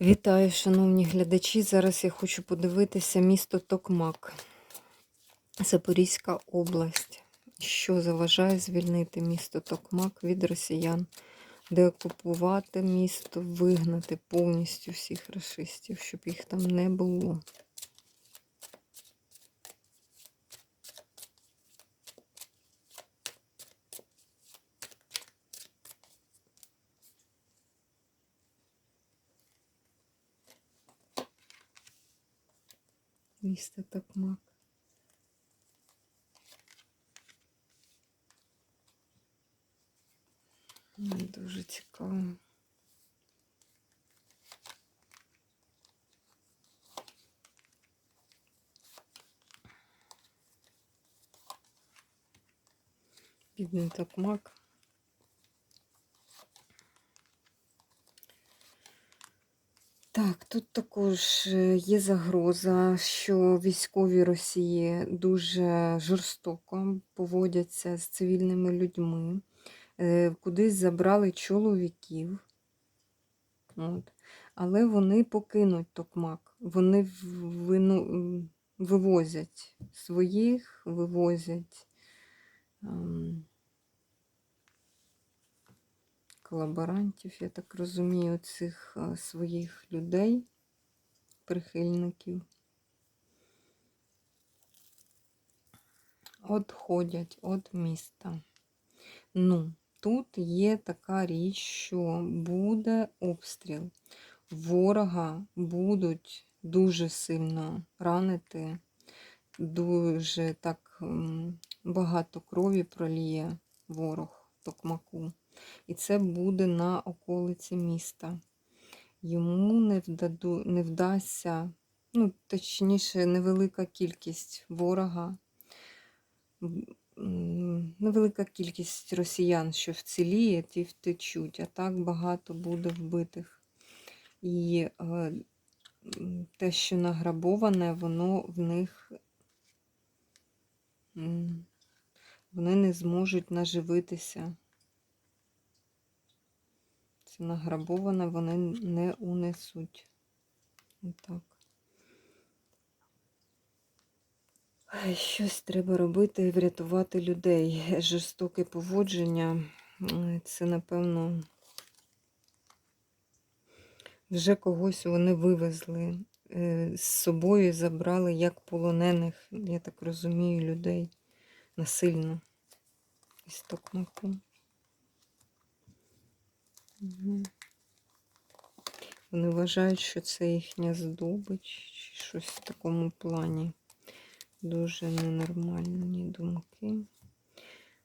Вітаю, шановні глядачі. Зараз я хочу подивитися місто Токмак, Запорізька область. Що заважає звільнити місто Токмак від росіян, деокупувати місто, вигнати повністю всіх расистів, щоб їх там не було. Місто Токмак. Мені Дуже цікаво. Бідний Токмак. Так, тут також е, є загроза, що військові Росії дуже жорстоко поводяться з цивільними людьми. Е, Кудись забрали чоловіків. От. Але вони покинуть Токмак. Вони вивозять своїх, вивозять колаборантів, я так розумію, цих е, своїх людей, прихильників. Отходять від міста. Ну, тут є така річ, що буде обстріл. Ворога будуть дуже сильно ранити, дуже так багато крові проліє ворог Токмаку. І це буде на околиці міста. Йому не, вдаду, не вдасться, ну, точніше, невелика кількість ворога, невелика кількість росіян, що вціліє, ті втечуть, а так багато буде вбитих. І е, те, що награбоване, воно в них вони не зможуть наживитися. Це награбоване вони не унесуть. Отак. Щось треба робити, врятувати людей. Жорстоке поводження. Це, напевно, вже когось вони вивезли. е, З собою забрали як полонених, я так розумію, людей насильно із Токмаку. Вони вважають, що це їхня здобич, чи щось в такому плані. Дуже ненормальні думки.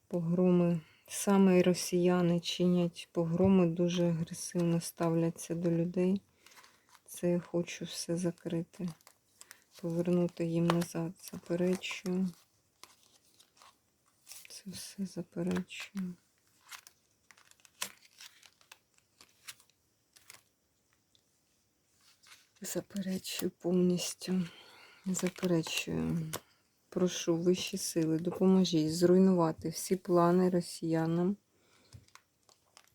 Погроми. Саме росіяни чинять погроми, дуже агресивно ставляться до людей. Це я хочу все закрити. Повернути їм назад. Заперечую. Це все заперечую. Заперечую повністю. Заперечую. Прошу вищі сили, допоможіть зруйнувати всі плани росіянам.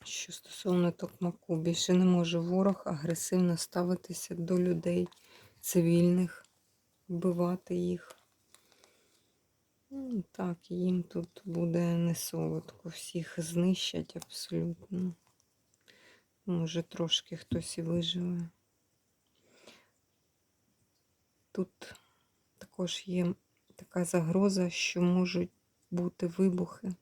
Що стосовно Токмаку, більше не може ворог агресивно ставитися до людей цивільних, вбивати їх. Ну, Так, їм тут буде не солодко. Всіх знищать абсолютно. Може, трошки хтось і виживе. Тут також є така загроза, що можуть бути вибухи.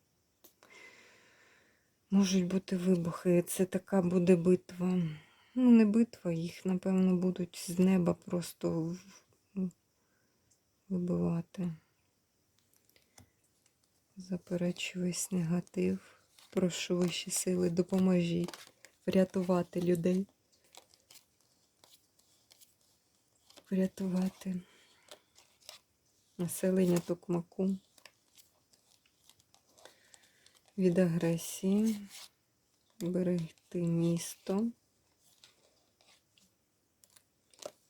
Можуть бути вибухи. Це така буде битва. Ну, не битва, їх, напевно, будуть з неба просто вибивати. Заперечу весь негатив. Прошу вищі сили, допоможіть врятувати людей. Врятувати населення Токмаку від агресії, берегти місто,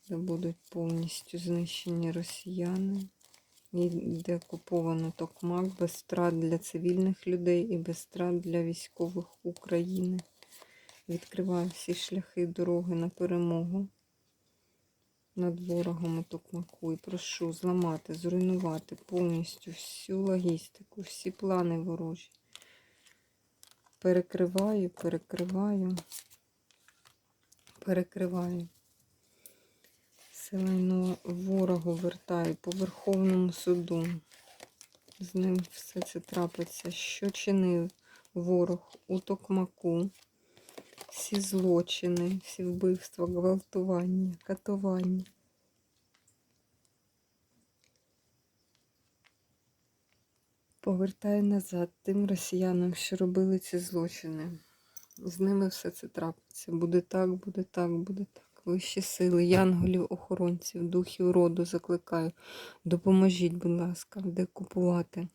де будуть повністю знищені росіяни. І де окуповано Токмак без страт для цивільних людей і без страт для військових України. Відкриваю всі шляхи дороги на перемогу над ворогом Токмаку і прошу зламати, зруйнувати повністю всю логістику, всі плани ворожі. Перекриваю, перекриваю, перекриваю. Все ворогу вертаю по Верховному суду. З ним все це трапиться. Що чинив ворог у Токмаку? Всі злочини, всі вбивства, гвалтування, катування. Повертаю назад тим росіянам, що робили ці злочини. З ними все це трапиться. Буде так, буде так, буде так. Вищі сили, янголів, охоронців, духів роду закликаю. Допоможіть, будь ласка, декупувати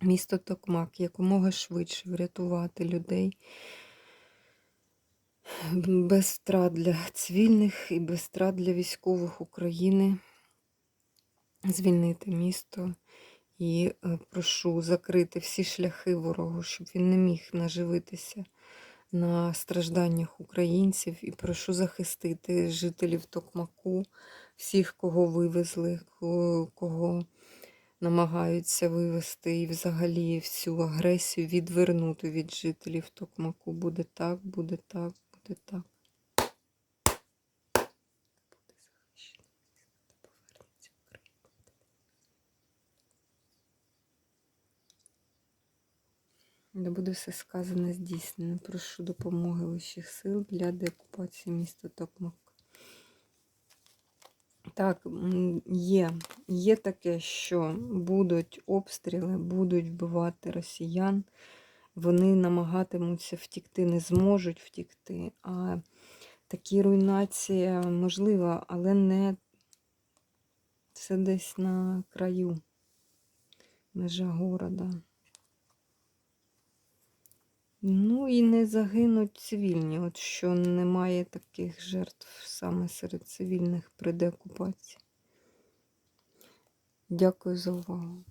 місто Токмак якомога швидше врятувати людей без втрат для цивільних і без втрат для військових України. Звільнити місто і е, прошу закрити всі шляхи ворогу, щоб він не міг наживитися на стражданнях українців. І прошу захистити жителів Токмаку, всіх, кого вивезли, кого намагаються вивезти, і взагалі всю агресію відвернути від жителів Токмаку. Буде так, буде так, буде так. Буде захищено. Повернеться Україна. Да буде все сказане здійснено. Прошу допомоги вищих сил для деокупації міста Токмак. Так, є. Є таке, що будуть обстріли, будуть вбивати росіян. Вони намагатимуться втікти, не зможуть втікти. А такі руйнації можлива, але не це десь на краю межа города. Ну і не загинуть цивільні, от що немає таких жертв саме серед цивільних при деокупації. Дякую за увагу.